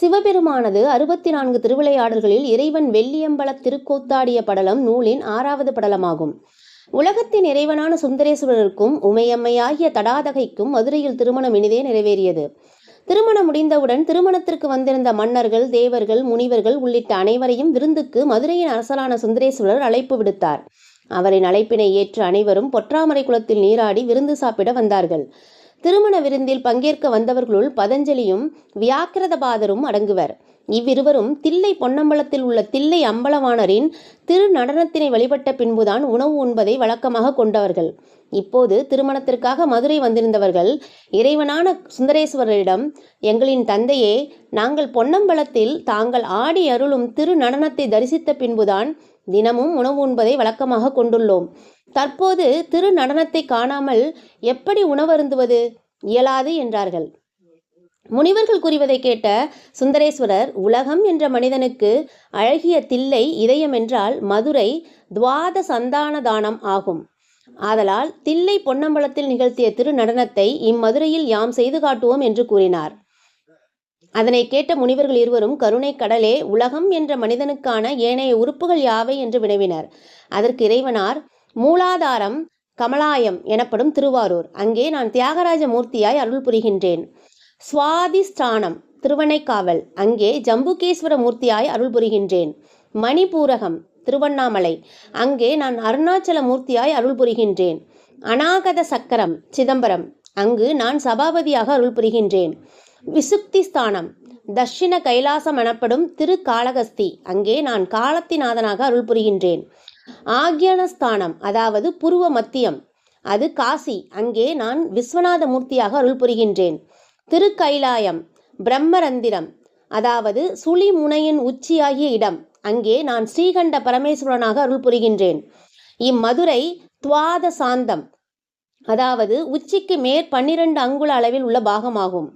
சிவபெருமானது அறுபத்தி நான்கு திருவிளையாடல்களில் இறைவன் வெள்ளியம்பல திருக்கோத்தாடிய படலம் நூலின் ஆறாவது படலமாகும். உலகத்தின் இறைவனான சுந்தரேஸ்வரருக்கும் உமையம்மையாகிய தடாதகைக்கும் மதுரையில் திருமணம் இனிதே நிறைவேறியது. திருமணம் முடிந்தவுடன் திருமணத்திற்கு வந்திருந்த மன்னர்கள் தேவர்கள் முனிவர்கள் உள்ளிட்ட அனைவரையும் விருந்துக்கு மதுரையின் அரசலான சுந்தரேஸ்வரர் அழைப்பு விடுத்தார். அவரின் அழைப்பினை ஏற்று அனைவரும் பொற்றாமரை குளத்தில் நீராடி விருந்து சாப்பிட வந்தார்கள். திருமண விருந்தில் பங்கேற்க வந்தவர்களுள் பதஞ்சலியும் வியாக்கிரதபாதரும் அடங்குவர். இவ்விருவரும் தில்லை பொன்னம்பலத்தில் உள்ள தில்லை அம்பலவாணரின் திரு நடனத்தினை வழிபட்ட பின்புதான் உணவு உண்பதை வழக்கமாக கொண்டவர்கள். இப்போது திருமணத்திற்காக மதுரை வந்திருந்தவர்கள் இறைவனான சுந்தரேஸ்வரரிடம் எங்களின் தந்தையே நாங்கள் பொன்னம்பலத்தில் தாங்கள் ஆடி அருளும் திரு நடனத்தை தரிசித்த பின்புதான் தினமும் உணவு உண்பதை வழக்கமாக கொண்டுள்ளோம். தற்போது திரு நடனத்தை காணாமல் எப்படி உணவருந்துவது? இயலாது என்றார்கள். முனிவர்கள் கூறுவதை கேட்ட சுந்தரேஸ்வரர் உலகம் என்ற மனிதனுக்கு அழகிய தில்லை இதயம் என்றால் மதுரை துவாத சந்தான தானம் ஆகும். ஆதலால் தில்லை பொன்னம்பலத்தில் நிகழ்த்திய திரு நடனத்தை இம்மதுரையில் யாம் செய்து காட்டுவோம் என்று கூறினார். அதனை கேட்ட முனிவர்கள் இருவரும் கருணை கடலே உலகம் என்ற மனிதனுக்கான ஏனைய உறுப்புகள் யாவை? என்று வினவினர். அதற்கு இறைவனார் மூலாதாரம் கமலாயம் எனப்படும் திருவாரூர். அங்கே நான் தியாகராஜ மூர்த்தியாய் அருள் புரிகின்றேன். சுவாதிஸ்தானம் திருவனைக்காவல் அங்கே ஜம்புகேஸ்வர மூர்த்தியாய் அருள் புரிகின்றேன். மணிபூரகம் திருவண்ணாமலை. அங்கே நான் அருணாச்சல மூர்த்தியாய் அருள் புரிகின்றேன். அநாகத சக்கரம் சிதம்பரம். அங்கு நான் சபாபதியாக அருள் புரிகின்றேன். விசுக்தி ஸ்தானம் தட்சிண கைலாசம் எனப்படும் திரு காளகஸ்தி அங்கே நான் காலத்திநாதனாக அருள் புரிகின்றேன். ஆக்யானஸ்தானம் அதாவது புருவ மத்தியம். அது காசி அங்கே நான் விஸ்வநாத மூர்த்தியாக அருள் புரிகின்றேன் திருக்கைலாயம் பிரம்மரந்திரம் அதாவது சுழி முனையின் உச்சியாகிய இடம். அங்கே நான் ஸ்ரீகண்ட பரமேஸ்வரனாக அருள் புரிகின்றேன் இம்மதுரை துவாத சாந்தம் அதாவது உச்சிக்கு மேற் பன்னிரண்டு அங்குல அளவில் உள்ள பாகமாகும்.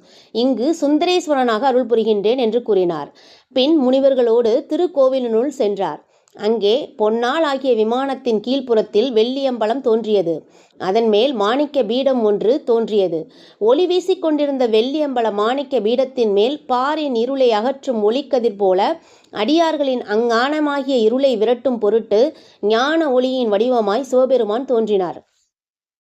இங்கு சுந்தரேஸ்வரனாக அருள் புரிகின்றேன் என்று கூறினார். பின் முனிவர்களோடு திருக்கோவிலினுள் சென்றார். அங்கே பொன்னால் ஆகிய விமானத்தின் கீழ்ப்புறத்தில் வெள்ளியம்பலம் தோன்றியது. அதன் மேல் மாணிக்க பீடம் ஒன்று தோன்றியது. ஒளி வீசிக் கொண்டிருந்த வெள்ளியம்பல மாணிக்க பீடத்தின் மேல் பாரின் இருளை அகற்றும் ஒளிக்கதிர் போல அடியார்களின் அங்கானமாகிய இருளை விரட்டும் பொருட்டு ஞான ஒளியின் வடிவமாய் சிவபெருமான் தோன்றினார்.